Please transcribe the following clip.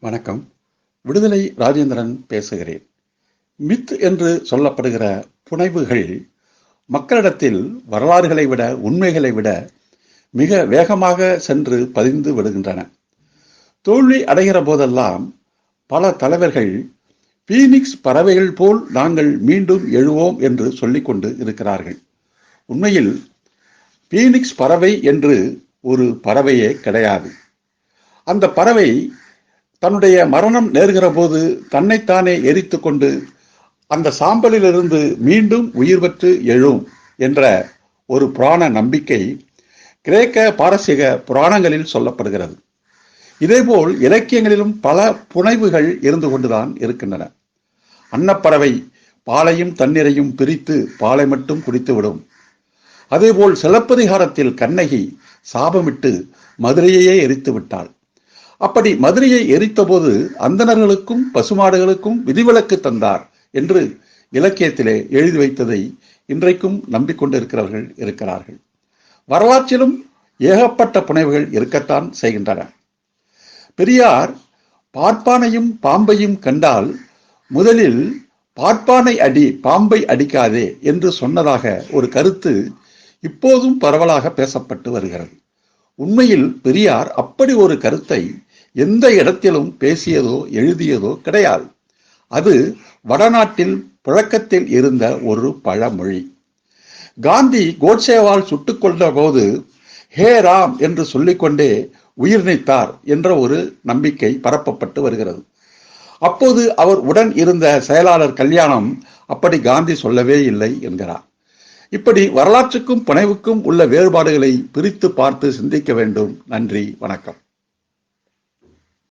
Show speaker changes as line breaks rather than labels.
வணக்கம். விடுதலை ராஜேந்திரன் பேசுகிறேன். மித் என்று சொல்லப்படுகிற புனைவுகள் மக்களிடத்தில் வரலாறுகளை விட உண்மைகளை விட மிக வேகமாக சென்று பதிந்து விடுகின்றன. தோல்வி அடைகிற போதெல்லாம் பல தலைவர்கள் பீனிக்ஸ் பறவைகள் போல் நாங்கள் மீண்டும் எழுவோம் என்று சொல்லிக்கொண்டு இருக்கிறார்கள். உண்மையில் பீனிக்ஸ் பறவை என்று ஒரு பறவையே கிடையாது. அந்த பறவை தன்னுடைய மரணம் நேர்கிற போது தன்னைத்தானே எரித்து கொண்டு அந்த சாம்பலிலிருந்து மீண்டும் உயிர் பெற்று எழும் என்ற ஒரு புராண நம்பிக்கை கிரேக்க பாரசீக புராணங்களில் சொல்லப்படுகிறது. இதேபோல் இலக்கியங்களிலும் பல புனைவுகள் இருந்து கொண்டுதான் இருக்கின்றன. அன்னப்பறவை பாலையும் தண்ணீரையும் பிரித்து பாலை மட்டும் குடித்துவிடும். அதேபோல் சிலப்பதிகாரத்தில் கண்ணகி சாபமிட்டு மதுரையையே எரித்து விட்டாள் அப்படி மதுரையை எரித்தபோது அந்தணர்களுக்கும் பசுமாடுகளுக்கும் விதிவிலக்கு தந்தார் என்று இலக்கியத்திலே எழுதி வைத்ததை இன்றைக்கும் நம்பிக்கொண்டிருக்கிறவர்கள் இருக்கிறார்கள். வரலாற்றிலும் ஏகப்பட்ட புனைவுகள் இருக்கத்தான் செய்கின்றன. பெரியார் பார்ப்பானையும் பாம்பையும் கண்டால் முதலில் பார்ப்பானை அடி பாம்பை அடிக்காதே என்று சொன்னதாக ஒரு கருத்து இப்போதும் பரவலாக பேசப்பட்டு வருகிறது. உண்மையில் பெரியார் அப்படி ஒரு கருத்தை எந்த இடத்திலும் பேசியதோ எழுதியதோ கிடையாது. அது வடநாட்டில் புழக்கத்தில் இருந்த ஒரு பழமொழி. காந்தி கோட்சேவால் சுட்டுக் கொண்ட போது ஹே ராம் என்று சொல்லிக்கொண்டே உயிர் நீத்தார் என்ற ஒரு நம்பிக்கை பரப்பப்பட்டு வருகிறது. அப்போது அவர் உடன் இருந்த செயலாளர் கல்யாணம் அப்படி காந்தி சொல்லவே இல்லை என்கிறார். இப்படி வரலாற்றுக்கும் புனைவுக்கும் உள்ள வேறுபாடுகளை பிரித்து பார்த்து சிந்திக்க வேண்டும். நன்றி வணக்கம்.